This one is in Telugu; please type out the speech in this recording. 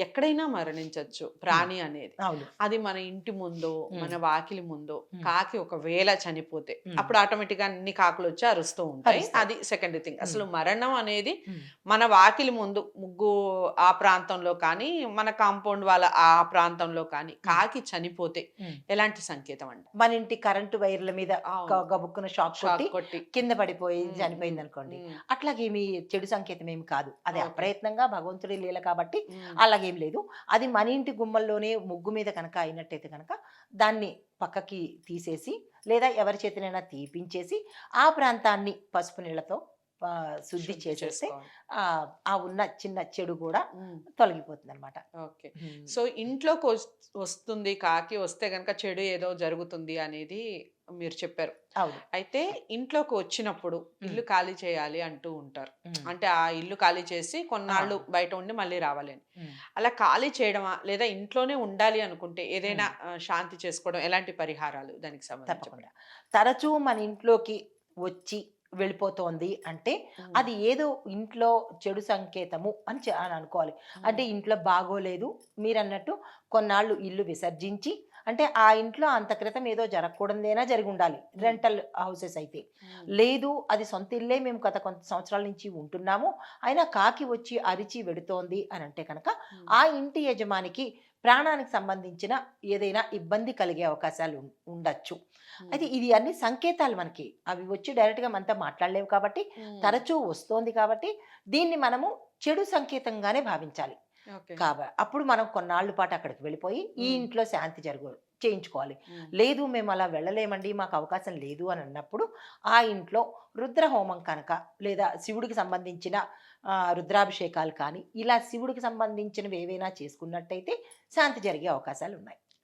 ఎక్కడైనా మరణించవచ్చు ప్రాణి అనేది అది మన ఇంటి ముందో మన వాకిలి ముందో. కాకి ఒకవేళ చనిపోతే. అప్పుడు ఆటోమేటిక్గా అన్ని కాకులు వచ్చి అరుస్తూ ఉంటాయి. అది సెకండ్ థింగ్ అసలు మరణం అనేది. మన వాకిలి ముందు ముగ్గు ఆ ప్రాంతంలో కానీ మన కాంపౌండ్ వాళ్ళ ఆ ప్రాంతంలో కానీ కాకి చనిపోతే. ఎలాంటి సంకేతం అంట మన ఇంటి కరెంటు వైర్ల మీద గబుక్కున షాక్ కొట్టి కింద పడిపోయి. చనిపోయింది అనుకోండి. అట్లాగేమి చెడు సంకేతం ఏమి కాదు అది. అప్రయత్నంగా భగవంతుడి లీల కాబట్టి మ్మ్. ఏం లేదు. అది మన ఇంటి గుమ్మల్లోనే ముగ్గు మీద కనుక అయినట్టయితే కనుక దాన్ని పక్కకి తీసేసి లేదా ఎవరి చేతినైనా తీపించేసి ఆ ప్రాంతాన్ని పసుపు నీళ్ళతో శుద్ధి శుద్ధి చేసేస్తే. ఆ ఆ ఉన్న చిన్న చెడు కూడా. తొలగిపోతుంది అనమాట ఓకే. సో ఇంట్లోకి వస్- వస్తుంది కాకి వస్తే గనక చెడు ఏదో జరుగుతుంది అనేది మీరు చెప్పారు. అవును. అయితే ఇంట్లోకి వచ్చినప్పుడు ఇల్లు ఖాళీ చేయాలి అంటూ ఉంటారు. అంటే ఆ ఇల్లు ఖాళీ చేసి కొన్నాళ్ళు బయట ఉండి మళ్ళీ రావాలి అని మ్మ్. అలా ఖాళీ చేయడమా లేదా ఇంట్లోనే ఉండాలి అనుకుంటే ఏదైనా శాంతి చేసుకోవడం ఎలాంటి పరిహారాలు దానికి సంబంధించి తప్పకుండా. తరచూ మన ఇంట్లోకి వచ్చి వెళ్ళిపోతోంది అంటే. అది ఏదో ఇంట్లో చెడు సంకేతము అని అని అనుకోవాలి. అంటే ఇంట్లో బాగోలేదు మీరు అన్నట్టు కొన్నాళ్ళు ఇల్లు విసర్జించి అంటే ఆ ఇంట్లో అంత క్రితం ఏదో జరగకూడదేనా జరిగి ఉండాలి రెంటల్ హౌసెస్ అయితే. లేదు అది సొంత ఇల్లే మేము గత కొంత సంవత్సరాల నుంచి ఉంటున్నాము అయినా కాకి వచ్చి అరిచి వెడుతోంది అని అంటే కనుక. ఆ ఇంటి యజమానికి ప్రాణానికి సంబంధించిన ఏదైనా ఇబ్బంది కలిగే అవకాశాలు ఉండొచ్చు. అయితే ఇది అన్ని సంకేతాలు మనకి అవి వచ్చి డైరెక్ట్గా మనతో మాట్లాడలేవు కాబట్టి. తరచూ వస్తోంది కాబట్టి దీన్ని మనము చెడు సంకేతంగానే భావించాలి. కాబట్టి అప్పుడు మనం కొన్నాళ్ళ పాటు అక్కడికి వెళ్ళిపోయి ఈ. ఇంట్లో శాంతి జరుగు చేయించుకోవాలి. లేదు మేము అలా వెళ్ళలేమండి మాకు అవకాశం లేదు అని అన్నప్పుడు ఆ ఇంట్లో రుద్ర హోమం కనుక లేదా శివుడికి సంబంధించిన రుద్రాభిషేకాలు కానీ ఇలా శివుడికి సంబంధించినవి ఏవైనా చేసుకున్నట్టయితే శాంతి జరిగే అవకాశాలు ఉన్నాయి